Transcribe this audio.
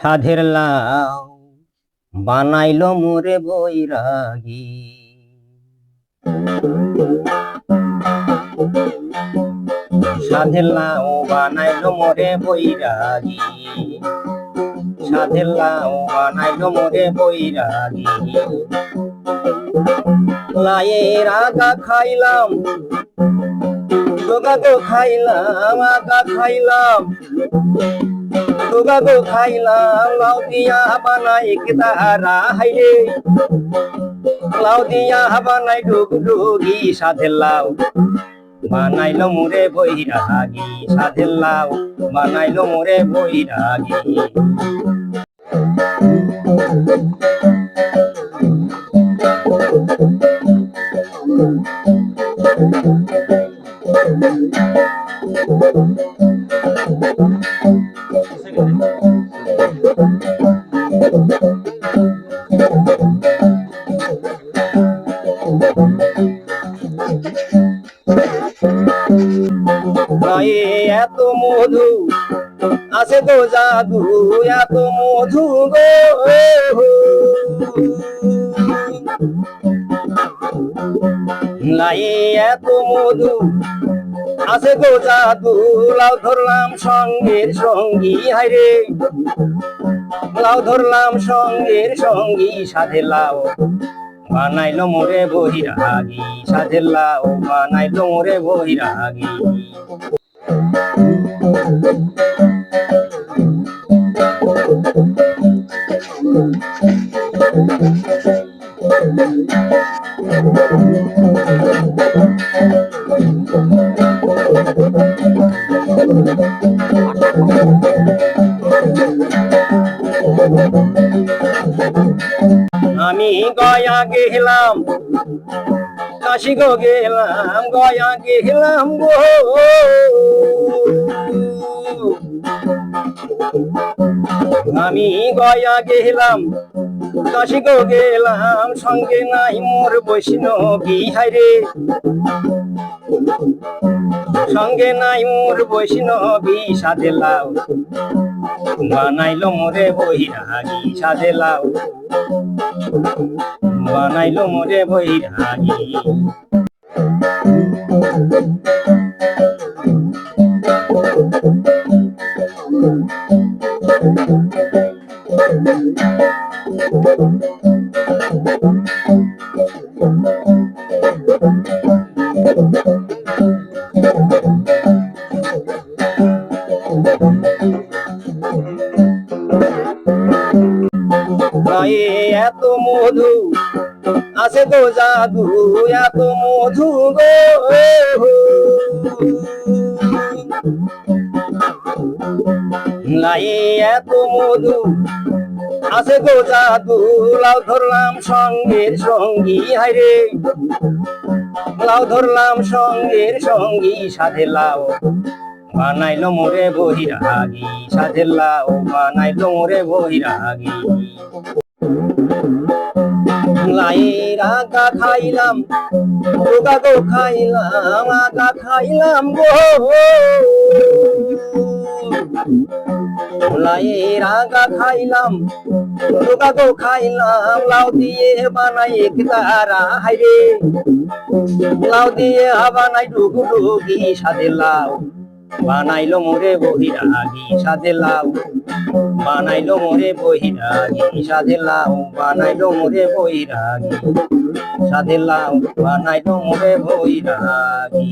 সাধের লাউ বানাইলো মোরে বৈরাগী। সাধের লাউ বানাইলো মোরে বৈরাগী। সাধের লাউ বানাইলো মোরে বৈরাগী। লায়ের আগা খাইলাম গো খাইলাম, আগা খাইলাম। গো খাইলাম লাউ দিয়া বানাই তারা হাইরে লাউ দিয়া বানাই ডুগ ডুগি সাধের লাউ বানাইলো মোরে বৈরাগী সাধের লাউ বানাইলো মোরে বৈরাগী। গায়ে এত মধু আছে তো জাদু এত মধু গো। গায়ে এত মধু আছে গো জাদু, লাউ ধরলাম সঙ্গের সঙ্গী হাইরে লাউ ধরলাম সঙ্গের সঙ্গী, সাধে লাউ। বানাইলো মোরে বহিরাগী, সাধে লাউ বানাইলো মোরে বহিরাগী। আমি গয়া গেলাম কাশি গো গেলাম গয়া গেলাম গো। আমি গয়া গেলাম কাশি গো গেলাম, সঙ্গে নাই মোর বৈষ্ণবী হাইরে সঙ্গে নাই মোর বৈষ্ণবী সাধে লাউ বানাইলো মোরে বৈরাগী সাধে লাউ বানাইলো মোরে বৈরাগী। এত মধু আছে তো জাদু এত মধু গো। গায়ে এত মধু। আছে তো জাদু, লাউ ধরলাম সঙ্গের সঙ্গী হাইরে লাউ ধরলাম সঙ্গের সঙ্গী, সাধে লাউ বানাইলো মোরে বহিরাগী, সাধে লাউ বানাইলো মোরে বহিরাগী। লাইয়ের আগা খাইলাম গো খাইলাম আগা খাইলাম গো। লাইয়ের আগা খাইলাম ডোগা গো খাইলাম, লাউ দিয়ে বানাই তারা হাইরে লাউ দিয়ে বানাই ডুগু ডুগি সাদে লাউ, বানাইলো মোরে বহিরাগী সাদে লাউ, বানাইলো মোরে বহিরাগী সাধে লাউ, বানাইলো মোরে বহিরাগী সাধে লাউ, বানাইলো মোরে বহিরাগী।